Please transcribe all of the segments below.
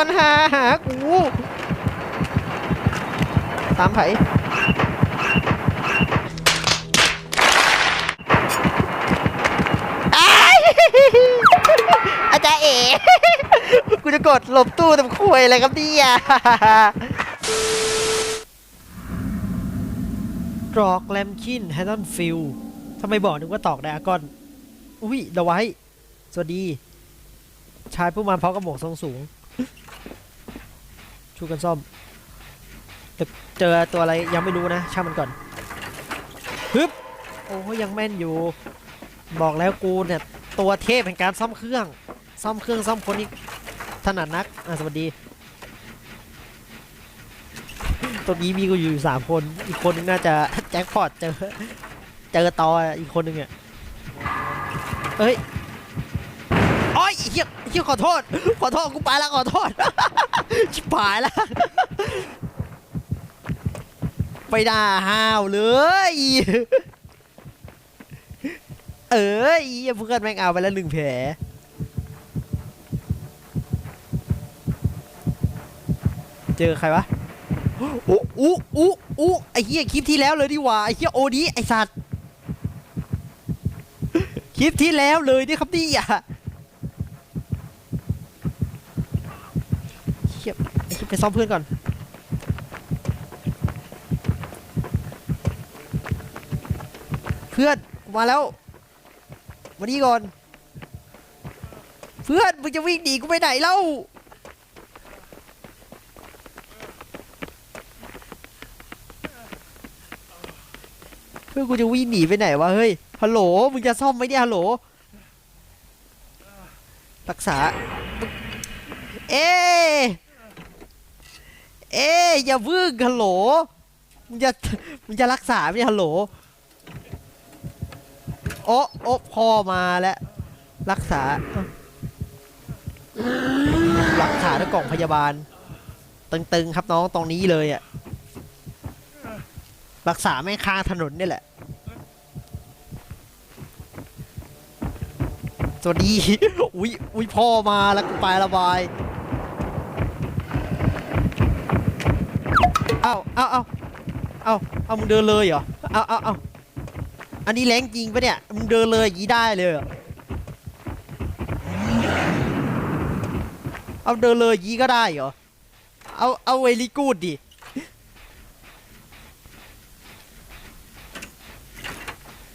ปัญหาหากูตามไผอ้ายอาจารย์เอ๋กูจะกดหลบตู้ทำคุยอะไรครับเนี่ยตรอกแลมคินแฮนนฟิลทำไมบอกนึกว่าตอกไดอากอน อุ้ยเดาไว้ สวัสดี ชายผู้มันเพราะกระหมวกทรงสูง ชูกันซ่อมแต่เจอตัวอะไรยังไม่รู้นะช่างมันก่อนฮึบโอ้ยยังแม่นอยู่ บอกแล้วกูเนี่ยตัวเทพแห่งการซ่อมเครื่อง ซ่อมเครื่องซ่อมคนนี่ถนัดนักอะสวัสดีตรงนี้มีกูอยู่สามคน อีกคนนึงน่าจะแจ็คพอตเจอ เจอตออีกคนนึงอะเอ้ย โอ้ยเฮียเฮียขอโทษ ขอโทษกูไปล้วขอโทษ ชิบหายล้วไปด่าห้าวเลย เอ้ยเหี้ยเพื่อนแม่งเอาไปแล้วหนึ่งแผลเจอใครวะอู้อู้อู้อู้ไอ้เหี้ยคลิปที่แล้วเลยดีกว่าไอ้เหี้ยโอดีไอ้สัตว์คลิปที่แล้วเลยนี่ครับนี่อะเหี้ย ไปซ่อมเพื่อนก่อน เพื่อนมาแล้วมาดีก่อน เพื่อนมึงจะวิ่งหนีกูไปไหนเล่าเพื่อนกูจะวิ่งหนีไปไหนวะเฮ้ยฮัลโหลมึงจะซ่อมไหมเนี่ยฮัลโหลรักษา เอ๊ เอ๊ะอย่าพึ่งฮัลโหลมึงจะมึงจะรักษาไม่ฮัลโหลโอ้โอ้พ่อมาแล้ว รักษารักษาด้วยกล่องพยาบาล ตึงๆ ครับน้องตรงนี้เลยอะรักษาแม่งข้างถนนนี่แหละ สวัสดี อุ้ยอุ้ยพ่อมาแล้วกูไประบาย เอาเอาเอาเอาเอามึงเดินเลยเหรอเอาเอาเอาอันนี้แรงจริงปะเนี่ยมึงเดินเลยยี้ได้เลยเอาเดินเลยยี้ก็ได้เหรอเอาเอาเวลีกูดดิ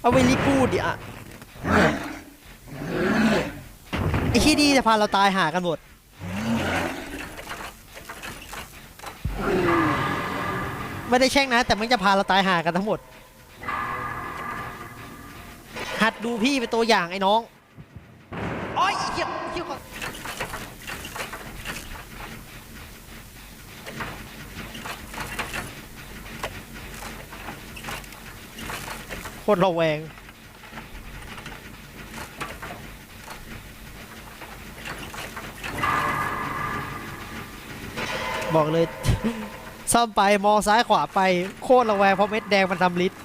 เอาเวลีกูดดิอะไอ้ที่นี่จะพาเราตายหากันหมด ไม่ได้แช่งนะ แต่มันจะพาเราตายหากันทั้งหมด หัดดูพี่เป็นตัวอย่างไอ้น้องโอ้ยเหี้ยเหี้ยก่อนโคตรระแวงบอกเลย ซ่อมไปมองซ้ายขวาไปโคตรระแวงเพราะเม็ดแดงมันทำลิตร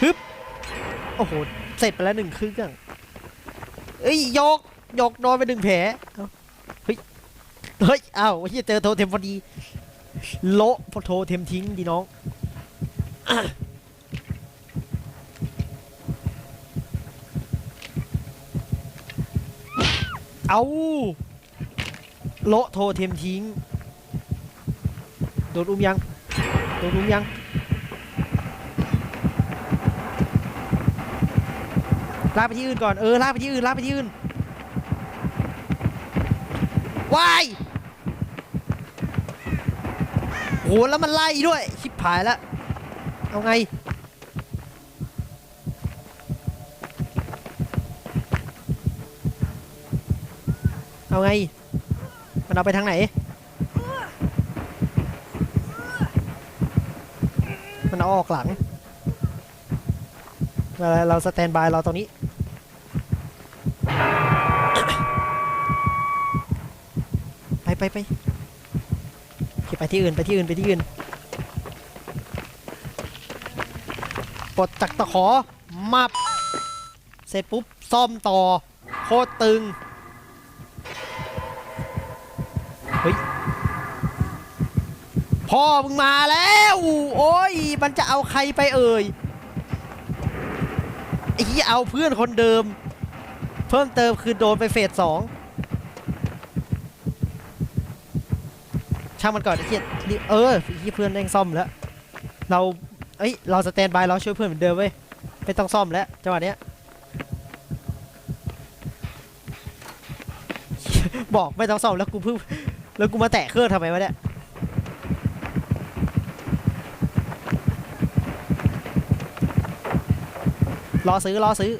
ฮึบโอ้โหเสร็จไปแล้วหนึ่งครึ่งเอ้ยยกยกโดนไปหนึ่งแผลเอ้าเฮ้ยเฮ้ยอ้าวเฮียเจอโทเทมพอดีโละพอโทเทมทิ้งดีน้องเอาโละโทเทมทิ้ง โดนอุ้มยัง โดนอุ้มยัง ลากไปที่อื่นก่อน เออ ลากไปที่อื่น ลากไปที่อื่นวายโหแล้วมันไล่ด้วย ชิบหายแล้ว เอาไง เอาไง มันเอาไปทางไหน มันเอาออกหลังเราเราสแตนบายเราตรงนี้ ไปไปไปไปที่อื่นไปที่อื่นไปที่อื่นปลดจากตะขอมับเสร็จปุ๊บซ่อมต่อ โคตรตึง พ่อมึงมาแล้ว โอ้ย มันจะเอาใครไปเอ่ยไอ้ที่เอาเพื่อนคนเดิม เพิ่มเติมคือโดนไปเฟสสองช่างมันก่อนไอ้เหี้ยนี่เออไอ้เหี้ยเพื่อนแม่งซ่อมแล้ว เราเอ้ยเราสแตนบายเราช่วยเพื่อนเหมือนเดิมเว้ยไม่ต้องซ่อมแล้วจังหวะเนี้ยบอกไม่ต้องซ่อมแล้วกูเพิ่งแล้วกูมาแตะเครื่องทำไมวะเนี่ย รอซื้อรอซื้อ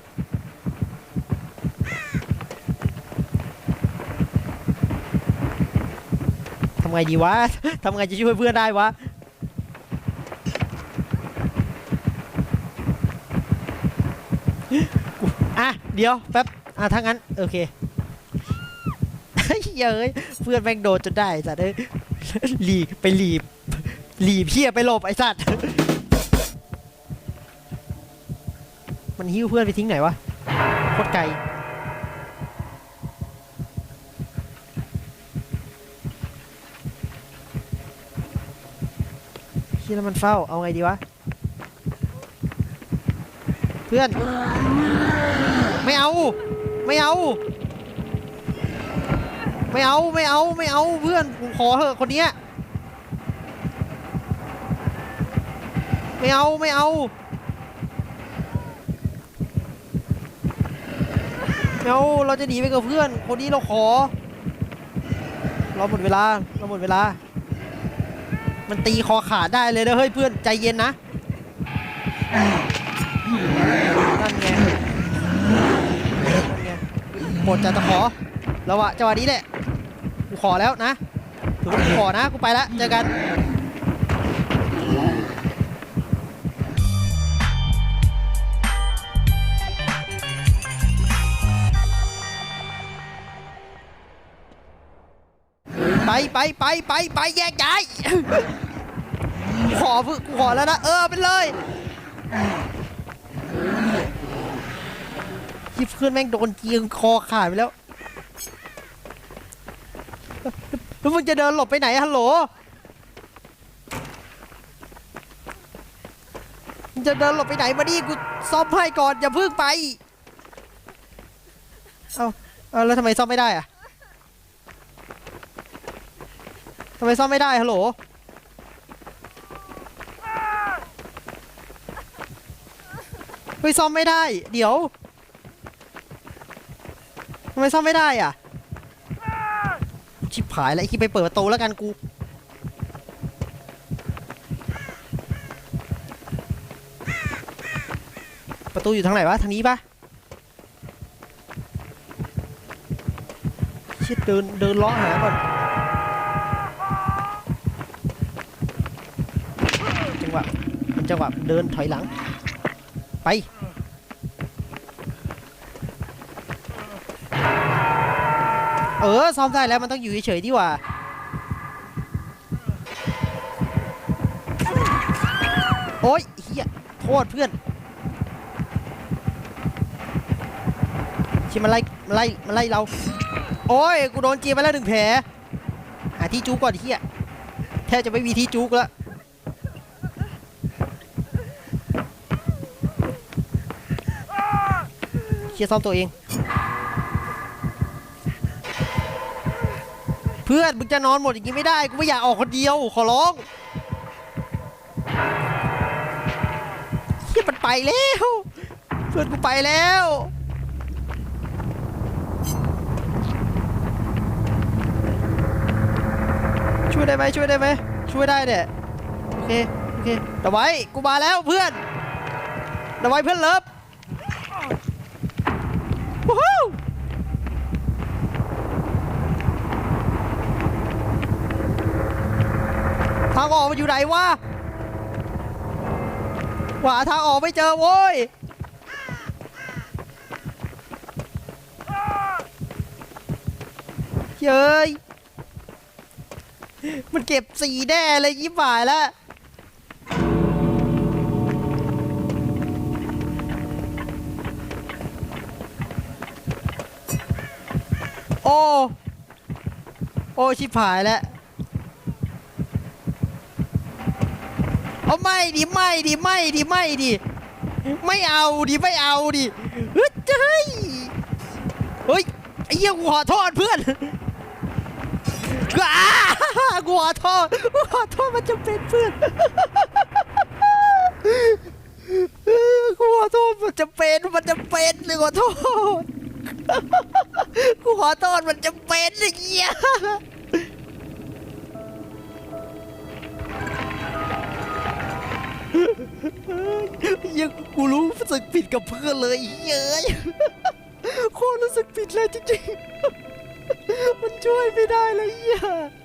ทำไงดีวะ ทำไงจะช่วยเพื่อนได้วะ อะ เดี๋ยว แป๊บ อะถ้างั้น โอเคเฮ้ยเย้ยเพื่อนแม่งโดนจนได้สัตว์เอ้ยหลีไปหลีบหลีบเพี้ยไปหลบไอ้สัตว์ มันหิ้วเพื่อนไปทิ้งไหนวะโคตรไกลที่แล้วมันเฝ้า เอาไงดีวะ เพื่อน ไม่เอา ไม่เอา ไม่เอา ไม่เอา ไม่เอา เพื่อนกูขอเถอะคนเนี้ย ไม่เอา ไม่เอา ไม่ เอาเราจะหนีไปกับเพื่อน คนนี้เราขอ เราหมดเวลา เราหมดเวลา มันตีคอขาดได้เลยนะเฮ้ยเพื่อนใจเย็นนะนั่นไงนไงหมดจะตะขอแล้วอะจังหวะนี้แหละ กูขอแล้วนะถือว่ากูขอนะ กูไปละเจอกัน ไปไปไปไปไปแยกย้ายขอพื่อกูขอแล้วนะ เออไปเลยที่เพื่อนแม่งโดนเจียงคอขาดไปแล้วแล้วมึงจะเดินหลบไปไหนฮัลโหลมึงจะเดินหลบไปไหนมาดิกูซ่อมให้ก่อนอย่าเพิ่งไป เอาเอาแล้วทำไมซ่อมไม่ได้อะ ทำไมซ่อมไม่ได้ฮัลโหลเฮ้ยซ่อมไม่ได้ เดี๋ยวทำไมซ่อมไม่ได้อะ ชิบหายแล้วไอ้ที่ไปเปิดประตูแล้วกันกู ประตูอยู่ทางไหนวะ ทางนี้ปะชิดเดินเดินลาะหาก่อน จังหวะมัน จังหวะเดินถอยหลัง ไปเออซ้อมได้แล้วมันต้องอยู่เฉยๆดีกว่าโอ๊ยเฮียโทษเพื่อนชิมันไล่มันไล่มันไล่เรา โอ้ย กูโดนจีบไปแล้วหนึ่งแผลหาที่จูกก่อนเฮียแทบจะไม่มีที่จูกแล้ว เชียร์ซ่อมตัวเอง เพื่อนมึงจะนอนหมดอย่างนี้ไม่ได้กูไม่อยากออกคนเดียวขอร้องเฮียมันไปแล้ว เพื่อนกูไปแล้วช่วยได้ไหมช่วยได้ไหมช่วยได้เนี่ยโอเคโอเคเดี๋ยวไว้กูมาแล้วเพื่อนเดี๋ยวไว้เพื่อนเลิฟ วู้ฮู้ ทางออกมันอยู่ไหนวะหว่าทางออกไม่เจอโว้ยเย้ยมันเก็บสีแน่เลยยิ้มหวายแล้วโอ้ โอ้ ชิบหายแล้ว เอาไม่ดิไม่ดิไม่ดิไม่ดิไม่เอาดิไม่เอาดิเฮ้ยเฮ้ยเฮ้ยไอ้เหี้ยกูขอโทษเพื่อนอ้ากูขอโทษกูขอโทษมันจะเป็นเพื่อนกูขอโทษมันจะเป็นมันจะเป็นเลยขอโทษกูขอโทษมันจะเป็นไอ้เหี้ย ยังกูรู้สึกผิดกับเพื่อนเลยเยเอ้ยโคตรรู้สึกผิดเลยจริงๆ มันช่วยไม่ได้เลยเย้ย